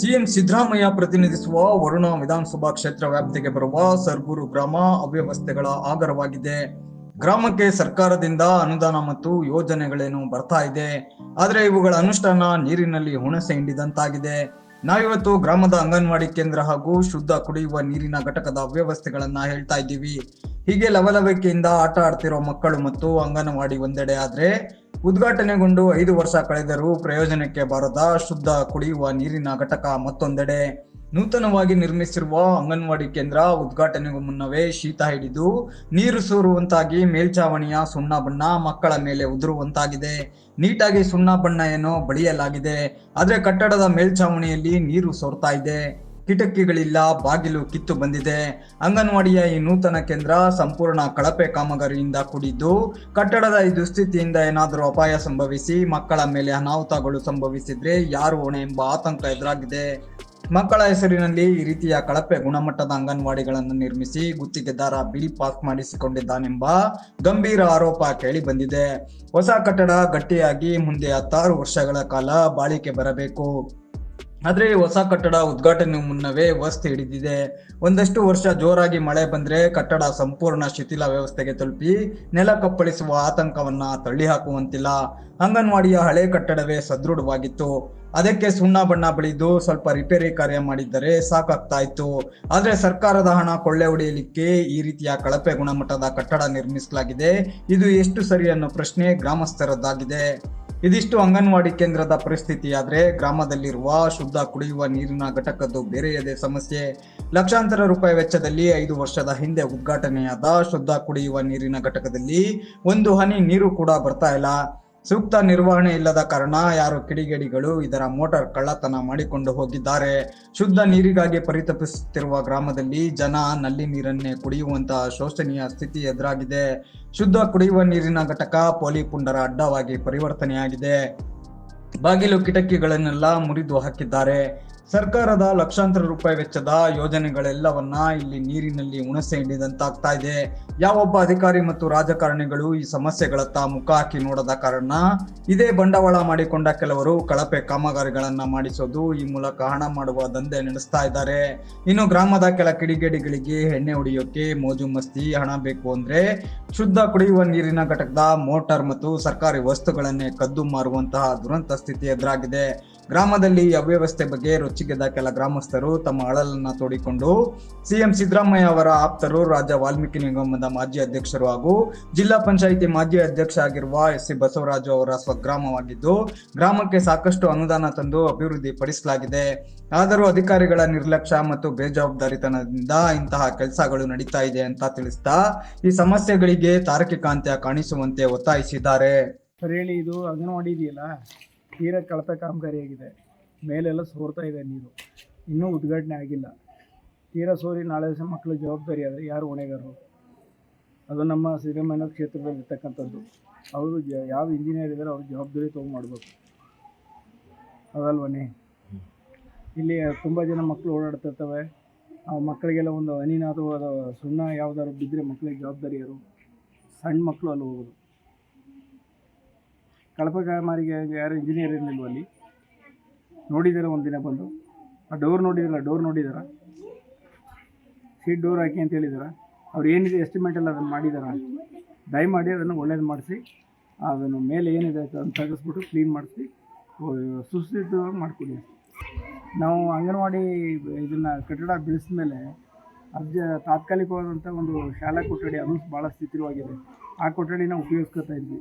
CM Siddaramaiah ಪ್ರತಿನಿಧಿಸುವ ವರುಣ ವಿಧಾನಸಭಾ ಕ್ಷೇತ್ರ ವ್ಯಾಪ್ತಿಗೆ ಬರುವ ಸರ್ಗೂರು ಗ್ರಾಮ ಅವ್ಯವಸ್ಥೆಗಳ ಆಗರವಾಗಿದೆ. ಗ್ರಾಮಕ್ಕೆ ಸರ್ಕಾರದಿಂದ ಅನುದಾನ ಮತ್ತು ಯೋಜನೆಗಳೇನು ಬರ್ತಾ ಇದೆ. ಆದರೆ ಇವುಗಳ ಅನುಷ್ಠಾನ ನೀರಿನಲ್ಲಿ ಹುಣಸೆ ಹಿಂಡಿದಂತಾಗಿದೆ. ನಾವಿವತ್ತು ಗ್ರಾಮದ ಅಂಗನವಾಡಿ ಕೇಂದ್ರ ಹಾಗೂ ಶುದ್ಧ ಕುಡಿಯುವ ನೀರಿನ ಘಟಕದ ಅವ್ಯವಸ್ಥೆಗಳನ್ನ ಹೇಳ್ತಾ ಇದ್ದೀವಿ. ಹೀಗೆ ಲವಲವಿಕೆಯಿಂದ ಆಟ ಆಡ್ತಿರೋ ಮಕ್ಕಳು ಮತ್ತು ಅಂಗನವಾಡಿ ಒಂದೆಡೆ ಆದ್ರೆ ಉದ್ಘಾಟನೆಗೊಂಡು ಐದು ವರ್ಷ ಕಳೆದರೂ ಪ್ರಯೋಜನಕ್ಕೆ ಬಾರದ ಶುದ್ಧ ಕುಡಿಯುವ ನೀರಿನ ಘಟಕ ಮತ್ತೊಂದೆಡೆ ನೂತನವಾಗಿ ನಿರ್ಮಿಸಿರುವ ಅಂಗನವಾಡಿ ಕೇಂದ್ರ ಉದ್ಘಾಟನೆಗೂ ಮುನ್ನವೇ ಶೀತ ಹಿಡಿದು ನೀರು ಸೋರುವಂತಾಗಿ ಮೇಲ್ಚಾವಣಿಯ ಸುಣ್ಣ ಬಣ್ಣ ಮಕ್ಕಳ ಮೇಲೆ ಉದುರುವಂತಾಗಿದೆ. ನೀಟಾಗಿ ಸುಣ್ಣ ಬಣ್ಣ ಏನೋ ಬಳಿಯಲಾಗಿದೆ. ಆದರೆ ಕಟ್ಟಡದ ಮೇಲ್ಚಾವಣಿಯಲ್ಲಿ ನೀರು ಸೋರ್ತಾ ಇದೆ. ಕಿಟಕಿಗಳಿಲ್ಲ, ಬಾಗಿಲು ಕಿತ್ತು ಬಂದಿದೆ. ಅಂಗನವಾಡಿಯ ಈ ನೂತನ ಕೇಂದ್ರ ಸಂಪೂರ್ಣ ಕಳಪೆ ಕಾಮಗಾರಿಯಿಂದ ಕೂಡಿದ್ದು, ಕಟ್ಟಡದ ಈ ದುಸ್ಥಿತಿಯಿಂದ ಏನಾದರೂ ಅಪಾಯ ಸಂಭವಿಸಿ, ಮಕ್ಕಳ ಮೇಲೆ ಅನಾಹುತಗಳು ಸಂಭವಿಸಿದ್ರೆ ಯಾರು ಹೊಣೆ ಎಂಬ ಆತಂಕ ಎದುರಾಗಿದೆ. ಮಕ್ಕಳ ಹೆಸರಿನಲ್ಲಿ ಈ ರೀತಿಯ ಕಳಪೆ ಗುಣಮಟ್ಟದ ಅಂಗನವಾಡಿಗಳನ್ನು ನಿರ್ಮಿಸಿ ಗುತ್ತಿಗೆದಾರ ಬಿಲ್ ಪಾಸ್ ಮಾಡಿಸಿಕೊಂಡಿದ್ದಾನೆಂಬ ಗಂಭೀರ ಆರೋಪ ಕೇಳಿ ಬಂದಿದೆ. ಹೊಸ ಕಟ್ಟಡ ಗಟ್ಟಿಯಾಗಿ ಮುಂದೆ ಹತ್ತಾರು ವರ್ಷಗಳ ಕಾಲ ಬಾಳಿಕೆ ಬರಬೇಕು. ಆದ್ರೆ ಹೊಸ ಕಟ್ಟಡ ಉದ್ಘಾಟನೆ ಮುನ್ನವೇ ವ್ಯವಸ್ಥೆ ಹಿಡಿದಿದೆ. ಒಂದಷ್ಟು ವರ್ಷ ಜೋರಾಗಿ ಮಳೆ ಬಂದ್ರೆ ಕಟ್ಟಡ ಸಂಪೂರ್ಣ ಶಿಥಿಲ ವ್ಯವಸ್ಥೆಗೆ ತಲುಪಿ ನೆಲ ಕಪ್ಪಳಿಸುವ ಆತಂಕವನ್ನ ತಳ್ಳಿ ಹಾಕುವಂತಿಲ್ಲ. ಅಂಗನವಾಡಿಯ ಹಳೆ ಕಟ್ಟಡವೇ ಸದೃಢವಾಗಿತ್ತು. ಅದಕ್ಕೆ ಸುಣ್ಣ ಬಣ್ಣ ಬಳಿದು ಸ್ವಲ್ಪ ರಿಪೇರಿ ಕಾರ್ಯ ಮಾಡಿದ್ದರೆ ಸಾಕಾಗ್ತಾ ಇತ್ತು ಆದ್ರೆ ಸರ್ಕಾರದ ಹಣ ಕೊಳ್ಳೆ ಹೊಡೆಯಲಿಕ್ಕೆ ಈ ರೀತಿಯ ಕಳಪೆ ಗುಣಮಟ್ಟದ ಕಟ್ಟಡ ನಿರ್ಮಿಸಲಾಗಿದೆ. ಇದು ಎಷ್ಟು ಸರಿ ಅನ್ನೋ ಪ್ರಶ್ನೆ ಗ್ರಾಮಸ್ಥರದ್ದಾಗಿದೆ. ಇದಿಷ್ಟು ಅಂಗನವಾಡಿ ಕೇಂದ್ರದ ಪರಿಸ್ಥಿತಿ ಆದರೆ ಗ್ರಾಮದಲ್ಲಿರುವ ಶುದ್ಧ ಕುಡಿಯುವ ನೀರಿನ ಘಟಕದ್ದು ಬೇರೆಯದೇ ಸಮಸ್ಯೆ. ಲಕ್ಷಾಂತರ ರೂಪಾಯಿ ವೆಚ್ಚದಲ್ಲಿ ಐದು ವರ್ಷದ ಹಿಂದೆ ಉದ್ಘಾಟನೆಯಾದ ಶುದ್ಧ ಕುಡಿಯುವ ನೀರಿನ ಘಟಕದಲ್ಲಿ ಒಂದು ಹನಿ ನೀರು ಕೂಡ ಬರ್ತಾ ಇಲ್ಲ. ಸೂಕ್ತ ನಿರ್ವಹಣೆ ಇಲ್ಲದ ಕಾರಣ ಯಾರು ಕಿಡಿಗೇಡಿಗಳು ಇದರ ಮೋಟಾರ್ ಕಳ್ಳತನ ಮಾಡಿಕೊಂಡು ಹೋಗಿದ್ದಾರೆ. ಶುದ್ಧ ನೀರಿಗಾಗಿ ಪರಿತಪಿಸುತ್ತಿರುವ ಗ್ರಾಮದಲ್ಲಿ ಜನ ನಲ್ಲಿ ನೀರನ್ನೇ ಕುಡಿಯುವಂತಹ ಶೋಚನೀಯ ಸ್ಥಿತಿ ಎದುರಾಗಿದೆ. ಶುದ್ಧ ಕುಡಿಯುವ ನೀರಿನ ಘಟಕ ಪೋಲಿ ಪುಂಡರ ಅಡ್ಡವಾಗಿ ಪರಿವರ್ತನೆಯಾಗಿದೆ. ಬಾಗಿಲು ಕಿಟಕಿಗಳನ್ನೆಲ್ಲ ಮುರಿದು ಹಾಕಿದ್ದಾರೆ. ಸರ್ಕಾರದ ಲಕ್ಷಾಂತರ ರೂಪಾಯಿ ವೆಚ್ಚದ ಯೋಜನೆಗಳೆಲ್ಲವನ್ನ ಇಲ್ಲಿ ನೀರಿನಲ್ಲಿ ಉಣಸೆ ಹಿಡಿದಂತಾಗ್ತಾ ಇದೆ. ಯಾವೊಬ್ಬ ಅಧಿಕಾರಿ ಮತ್ತು ರಾಜಕಾರಣಿಗಳು ಈ ಸಮಸ್ಯೆಗಳತ್ತ ಮುಖ ಹಾಕಿ ನೋಡದ ಕಾರಣ ಇದೇ ಬಂಡವಾಳ ಮಾಡಿಕೊಂಡ ಕೆಲವರು ಕಳಪೆ ಕಾಮಗಾರಿಗಳನ್ನ ಮಾಡಿಸೋದು ಈ ಮೂಲಕ ಹಣ ಮಾಡುವ ದಂಧೆ ನಡೆಸ್ತಾ ಇದ್ದಾರೆ. ಇನ್ನು ಗ್ರಾಮದ ಕೆಲ ಕಿಡಿಗೇಡಿಗಳಿಗೆ ಎಣ್ಣೆ ಹೊಡೆಯೋಕೆ ಮೋಜು ಮಸ್ತಿ, ಹಣ ಬೇಕು ಅಂದ್ರೆ ಶುದ್ಧ ಕುಡಿಯುವ ನೀರಿನ ಘಟಕದ ಮೋಟಾರ್ ಮತ್ತು ಸರ್ಕಾರಿ ವಸ್ತುಗಳನ್ನೇ ಕದ್ದು ಮಾರುವಂತಹ ದುರಂತ ಸ್ಥಿತಿ ಎದುರಾಗಿದೆ. ಗ್ರಾಮದಲ್ಲಿ ಅವ್ಯವಸ್ಥೆ ಬಗ್ಗೆ ರೊಚ್ಚಿಗೆದ್ದ ಕೆಲ ಗ್ರಾಮಸ್ಥರು ತಮ್ಮ ಅಳಲನ್ನ ತೋಡಿಕೊಂಡು ಸಿಎಂ ಸಿದ್ದರಾಮಯ್ಯ ಅವರ ಆಪ್ತರು ರಾಜ್ಯ ವಾಲ್ಮೀಕಿ ನಿಗಮದ ಮಾಜಿ ಅಧ್ಯಕ್ಷರು ಹಾಗೂ ಜಿಲ್ಲಾ ಪಂಚಾಯಿತಿ ಮಾಜಿ ಅಧ್ಯಕ್ಷ ಆಗಿರುವ ಎಸ್ ಸಿ ಬಸವರಾಜು ಅವರ ಸ್ವಗ್ರಾಮವಾಗಿದ್ದು, ಗ್ರಾಮಕ್ಕೆ ಸಾಕಷ್ಟು ಅನುದಾನ ತಂದು ಅಭಿವೃದ್ಧಿ ಪಡಿಸಲಾಗಿದೆ. ಆದರೂ ಅಧಿಕಾರಿಗಳ ನಿರ್ಲಕ್ಷ್ಯ ಮತ್ತು ಬೇಜವಾಬ್ದಾರಿತನದಿಂದ ಇಂತಹ ಕೆಲಸಗಳು ನಡೀತಾ ಇದೆ ಅಂತ ತಿಳಿಸ್ತಾ ಈ ಸಮಸ್ಯೆಗಳಿಗೆ ತಾರಕಿಕ ಅಂತ್ಯ ಕಾಣಿಸುವಂತೆ ಒತ್ತಾಯಿಸಿದ್ದಾರೆ. ಸರ್, ಹೇಳಿ, ಇದು ಅಂಗನವಾಡಿ ಇದೆಯಲ್ಲ? ತೀರಾ ಕಳಪೆ ಕಾಮಗಾರಿಯಾಗಿದೆ. ಮೇಲೆಲ್ಲ ಸೋರ್ತಾ ಇದೆ ನೀರು. ಇನ್ನೂ ಉದ್ಘಾಟನೆ ಆಗಿಲ್ಲ. ತೀರಾ ಸೋರಿ, ನಾಳೆ ದಿವಸ ಮಕ್ಕಳ ಜವಾಬ್ದಾರಿ ಆದರೆ ಯಾರು ಹೊಣೆಗಾರರು? ಅದು ನಮ್ಮ ಸಿದ್ದರಾಮಯ್ಯ ಕ್ಷೇತ್ರದಲ್ಲಿ ಇರ್ತಕ್ಕಂಥದ್ದು ಅವರು ಯಾವ ಇಂಜಿನಿಯರ್ ಇದ್ದಾರೆ ಅವ್ರ ಜವಾಬ್ದಾರಿ ತೊಗೊಂಡು ಮಾಡಬೇಕು. ಅದಲ್ವನೇ? ಇಲ್ಲಿ ತುಂಬ ಜನ ಮಕ್ಕಳು ಓಡಾಡ್ತಿರ್ತವೆ. ಆ ಮಕ್ಕಳಿಗೆಲ್ಲ ಒಂದು ಅನಿನಾದವಾದ ಸುಣ್ಣ ಯಾವ್ದಾದ್ರು ಬಿದ್ದರೆ ಮಕ್ಕಳಿಗೆ ಜವಾಬ್ದಾರಿಯರು. ಸಣ್ಣ ಮಕ್ಕಳು ಅಲ್ಲಿ ಹೋಗೋದು. ಕಳಪೆ ಮಾರಿಗೆ ಯಾರು ಇಂಜಿನಿಯರ್ ಇರಲಿಲ್ವ ಅಲ್ಲಿ ನೋಡಿದ್ದೀರಾ ಒಂದಿನ ಬಂದು? ಆ ಡೋರ್ ನೋಡಿದಿರಲ್ಲ ಡೋರ್ ನೋಡಿದಾರ? ಸೀಟ್ ಡೋರ್ ಹಾಕಿ ಅಂತ ಹೇಳಿದಾರ? ಅವ್ರು ಏನಿದೆ ಎಸ್ಟಿಮೇಟಲ್ಲಿ ಅದನ್ನು ಮಾಡಿದಾರ? ದಯಮಾಡಿ ಅದನ್ನು ಒಳ್ಳೇದು ಮಾಡಿಸಿ, ಅದನ್ನು ಮೇಲೆ ಏನಿದೆ ಅದನ್ನು ತೆಗೆಸ್ಬಿಟ್ಟು ಕ್ಲೀನ್ ಮಾಡಿಸಿ ಸುಸ್ಥಿತವಾಗಿ ಮಾಡಿಕೊಡಿ. ನಾವು ಅಂಗನವಾಡಿ ಇದನ್ನು ಕಟ್ಟಡ ಬೆಳೆಸಿದ ಮೇಲೆ ಅರ್ಜ ತಾತ್ಕಾಲಿಕವಾದಂಥ ಒಂದು ಶಾಲಾ ಕೊಠಡಿ ಅದು ಭಾಳ ಸ್ಥಿತಿರವಾಗಿದೆ ಆ ಕೊಠಡಿನ ಉಪಯೋಗಿಸ್ಕೊತಾ ಇದ್ವಿ.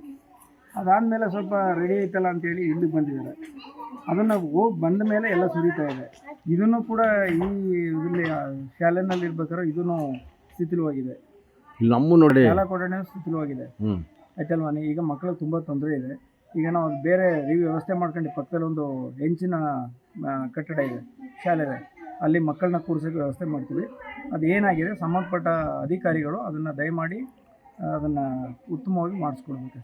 ಅದಾದಮೇಲೆ ಸ್ವಲ್ಪ ರೆಡಿ ಐತಲ್ಲ ಅಂತೇಳಿ ಇಲ್ಲಿಗೆ ಬಂದಿದ್ದಾರೆ. ಅದನ್ನು ಹೋಗಿ ಬಂದ ಮೇಲೆ ಎಲ್ಲ ಸುರಿತಾ ಇದೆ. ಇದನ್ನು ಕೂಡ ಈ ಇದರಲ್ಲಿ ಶಾಲೆನಲ್ಲಿ ಇರ್ಬೇಕಾದ್ರೆ ಇದೂ ಶಿಥಿಲವಾಗಿದೆ. ಇಲ್ಲಿ ನಮ್ಮ ನೋಡಿ. ಶಾಲಾ ಕೊಠಡಿನೂ ಶಿಥಿಲವಾಗಿದೆ. ಹ್ಮ್. ಆಯ್ತಲ್ವಾನೆ ಈಗ ಮಕ್ಕಳಿಗೆ ತುಂಬ ತೊಂದರೆ ಇದೆ. ಈಗ ನಾವು ಅದು ಬೇರೆ ವ್ಯವಸ್ಥೆ ಮಾಡ್ಕೊಂಡು ಪಕ್ಕದಲ್ಲಿ ಒಂದು ಹೆಂಚಿನ ಆ, ಕಟ್ಟಡ ಇದೆ ಶಾಲೆ ಇದೆ ಅಲ್ಲಿ ಮಕ್ಕಳನ್ನ ಕೂರಿಸೋಕೆ ವ್ಯವಸ್ಥೆ ಮಾಡ್ತೀವಿ. ಅದು ಏನಾಗಿದೆ ಸಂಬಂಧಪಟ್ಟ ಅಧಿಕಾರಿಗಳು ಅದನ್ನು ದಯಮಾಡಿ ಅದನ್ನು ಉತ್ತಮವಾಗಿ ಮಾಡಿಸ್ಕೊಡ್ಬೇಕು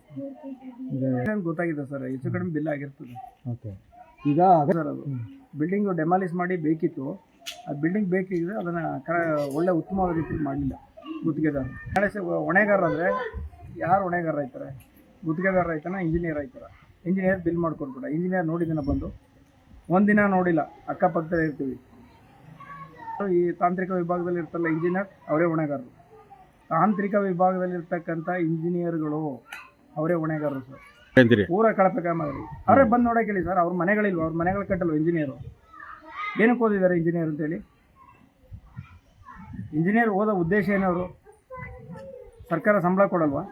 ಗೊತ್ತಾಗಿದೆ ಸರ್? ಹೆಚ್ಚು ಕಡಿಮೆ ಬಿಲ್ ಆಗಿರ್ತದೆ. ಓಕೆ. ಈಗ ಸರ್ ಅದು ಬಿಲ್ಡಿಂಗು ಡೆಮಾಲಿಸ್ ಮಾಡಿ ಬೇಕಿತ್ತು ಆ ಬಿಲ್ಡಿಂಗ್ ಬೇಕಿದ್ರೆ ಅದನ್ನು ಕರ ಒಳ್ಳೆ ಉತ್ತಮವಾದ ರೀತಿಯಲ್ಲಿ ಮಾಡಲಿಲ್ಲ. ಗುತ್ತಿಗೆದಾರ. ಸ ಹೊಣೆಗಾರ ಅಂದರೆ ಯಾರು ಹೊಣೆಗಾರ ಆಯ್ತಾರೆ? ಗುತ್ತಿಗೆದಾರ ಆಯ್ತಾನ ಇಂಜಿನಿಯರ್ ಆಯ್ತಾರ. ಇಂಜಿನಿಯರ್ ಬಿಲ್ ಮಾಡ್ಕೊಟ್ಬಿಡ ಇಂಜಿನಿಯರ್ ನೋಡಿದ್ದಾನ ಬಂದು. ಒಂದಿನ ನೋಡಿಲ್ಲ ಅಕ್ಕಪಕ್ಕದಲ್ಲಿ ಇರ್ತೀವಿ ಈ ತಾಂತ್ರಿಕ ವಿಭಾಗದಲ್ಲಿ ಇರ್ತಲ್ಲ ಇಂಜಿನಿಯರ್ ಅವರೇ ಹೊಣೆಗಾರರು. ತಾಂತ್ರಿಕ ವಿಭಾಗದಲ್ಲಿ ಇರ್ತಕ್ಕಂಥ ಇಂಜಿನಿಯರ್ಗಳು ಅವರೇ ಹೊಣೆಗಾರರು ಸರ್. ಅಂತೀರಿ ಪೂರ ಕಳಪೆ ಕಾಮಗಾರಿ. ಅವರೇ ಬಂದು ನೋಡಕ್ಕೆ ಹೇಳಿ ಸರ್ ಅವ್ರ ಮನೆಗಳಿಲ್ವ? ಅವ್ರ ಮನೆಗಳು ಕಟ್ಟಲ್ವ ಇಂಜಿನಿಯರು. ಏನಕ್ಕೆ ಓದಿದ್ದಾರೆ ಇಂಜಿನಿಯರ್ ಅಂತೇಳಿ? ಇಂಜಿನಿಯರ್ ಓದೋ ಉದ್ದೇಶ ಏನವರು ಸರ್ಕಾರ ಸಂಬಳ ಕೊಡಲ್ವಾ?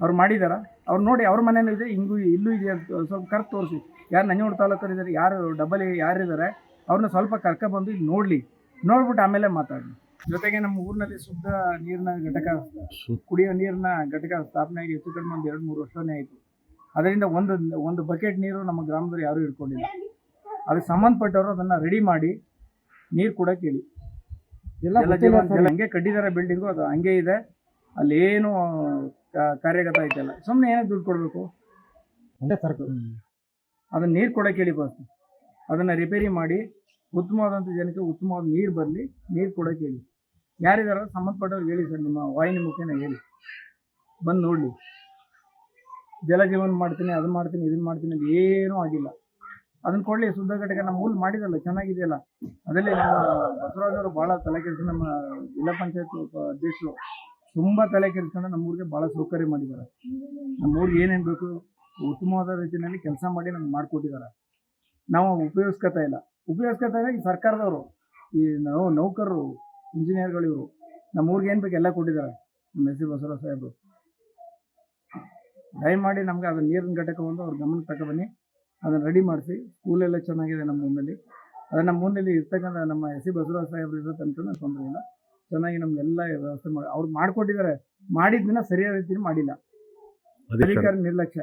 ಅವ್ರು ಮಾಡಿದಾರ ಅವ್ರು ನೋಡಿ ಅವ್ರ ಮನೇಲಿ ಇದೆ ಹಿಂಗೂ ಇಲ್ಲೂ ಇದೆ ಅಂತ ಸ್ವಲ್ಪ ಕರೆಕ್ಟ್ ತೋರಿಸಿ. ಯಾರು ನಂಜನಗೂಡು ತಾಲೂಕರು ಇದ್ದಾರೆ ಯಾರು ಡಬಲ್ ಯಾರಿದ್ದಾರೆ ಅವ್ರನ್ನ ಸ್ವಲ್ಪ ಕರ್ಕೊಬಂದು ಇಲ್ಲಿ ನೋಡಲಿ. ನೋಡ್ಬಿಟ್ಟು ಆಮೇಲೆ ಮಾತಾಡಿ ಜೊತೆಗೆ ನಮ್ಮ ಊರಿನಲ್ಲಿ ಶುದ್ಧ ನೀರಿನ ಘಟಕ ಕುಡಿಯೋ ನೀರಿನ ಘಟಕ ಸ್ಥಾಪನೆ ಆಗಿ ಹೆಚ್ಚು ಕಡಿಮೆ ಒಂದು ಎರಡು ಮೂರು ವರ್ಷವೇ ಆಯಿತು. ಅದರಿಂದ ಒಂದು ಒಂದು ಬಕೆಟ್ ನೀರು ನಮ್ಮ ಗ್ರಾಮದಲ್ಲಿ ಯಾರೂ ಇಟ್ಕೊಂಡಿಲ್ಲ ಅದಕ್ಕೆ ಸಂಬಂಧಪಟ್ಟವರು ಅದನ್ನು ರೆಡಿ ಮಾಡಿ ನೀರು ಕೂಡ ಕೇಳಿ. ಹಂಗೆ ಕಟ್ಟಿದ್ದಾರೆ ಬಿಲ್ಡಿಂಗು ಅದು ಹಂಗೆ ಇದೆ. ಅಲ್ಲಿ ಏನು ಕಾರ್ಯಗತ ಐತಲ್ಲ. ಸುಮ್ಮನೆ ಏನಕ್ಕೆ ದುಡ್ಡು ಕೊಡಬೇಕು. ಅದನ್ನ ನೀರು ಕೊಡೋಕೆ ಹೇಳಿ ಫಸ್ಟ್ ಅದನ್ನು ರಿಪೇರಿ ಮಾಡಿ ಉತ್ತಮವಾದಂಥ ಜನಕ್ಕೆ ಉತ್ತಮವಾದ ನೀರು ಬರಲಿ, ನೀರು ಕೊಡೋಕೆ ಹೇಳಿ ಯಾರಿದಾರ ಸಂಬಂಧಪಟ್ಟವ್ರಿಗೆ ಹೇಳಿ ಸರ್, ನಿಮ್ಮ ವಾಹಿನಿ ಮುಖೇನ ಹೇಳಿ. ಬಂದು ನೋಡಲಿ. ಜಲ ಜೀವನ ಮಾಡ್ತೀನಿ ಅದನ್ನ ಮಾಡ್ತೀನಿ ಇದನ್ನ ಮಾಡ್ತೀನಿ ಏನೂ ಆಗಿಲ್ಲ. ಅದನ್ನ ಕೊಡಲಿ, ಶುದ್ಧ ಘಟಕ ನಮ್ಮ ಊರು ಮಾಡಿದಲ್ಲ, ಚೆನ್ನಾಗಿದೆಯಲ್ಲ. ಅದರಲ್ಲಿ ನಮ್ಮ ಬಸವರಾಜವರು ಭಾಳ ತಲೆ ಕೆಲಸ ನಮ್ಮ ಜಿಲ್ಲಾ ಪಂಚಾಯತ್ ಅಧ್ಯಕ್ಷರು ತುಂಬ ತಲೆ ಕೆಡಿಸ್ಕೊಂಡು ನಮ್ಮ ಊರಿಗೆ ಭಾಳ ಸೌಕರ್ಯ ಮಾಡಿದ್ದಾರೆ. ನಮ್ಮ ಊರಿಗೆ ಏನೇನು ಬೇಕು, ಉತ್ತಮವಾದ ರೀತಿಯಲ್ಲಿ ಕೆಲಸ ಮಾಡಿ ನಮ್ಗೆ ಮಾಡಿಕೊಟ್ಟಿದ್ದಾರೆ. ನಾವು ಉಪಯೋಗಿಸ್ಕೊತಾ ಇಲ್ಲ. ಉಪಯೋಗಿಸ್ಕೊತಾ ಇಲ್ಲ ಈ ಸರ್ಕಾರದವರು. ಈ ನಾವು ನೌಕರರು ಇಂಜಿನಿಯರ್ಗಳು ಇವರು. ನಮ್ಮ ಊರಿಗೆ ಏನು ಬೇಕು ಎಲ್ಲ ಕೊಟ್ಟಿದ್ದಾರೆ. ನಮ್ಮ ಎಸ್ ಸಿ ಬಸವರಾಜ ಸಾಹೇಬರು. ದಯಮಾಡಿ ನಮಗೆ ಅದು ನೀರಿನ ಘಟಕ ಬಂದು ಅವ್ರ ಗಮನಕ್ಕೆ ತಗೊಬನ್ನಿ ಅದನ್ನು ರೆಡಿ ಮಾಡಿಸಿ. ಸ್ಕೂಲೆಲ್ಲ ಚೆನ್ನಾಗಿದೆ ನಮ್ಮ ಮುಂದಲ್ಲಿ ಅದು ನಮ್ಮ ಮುಂದಲ್ಲಿ ಇರ್ತಕ್ಕಂಥ ನಮ್ಮ ಎಸ್ ಸಿ ಬಸವರಾಜ ಸಾಹೇಬರು ಇರೋ ತನಕ ತೊಂದರೆ ಇಲ್ಲ. ಚೆನ್ನಾಗಿ ನಮಗೆಲ್ಲ ವ್ಯವಸ್ಥೆ ಮಾಡಿ ಅವ್ರು ಮಾಡಿಕೊಟ್ಟಿದ್ದಾರೆ. ಮಾಡಿದ್ದನ್ನ ದಿನ ಸರಿಯಾದ ರೀತಿಯಲ್ಲಿ ಮಾಡಿಲ್ಲ. ಅಧಿಕಾರಿ ನಿರ್ಲಕ್ಷ್ಯ.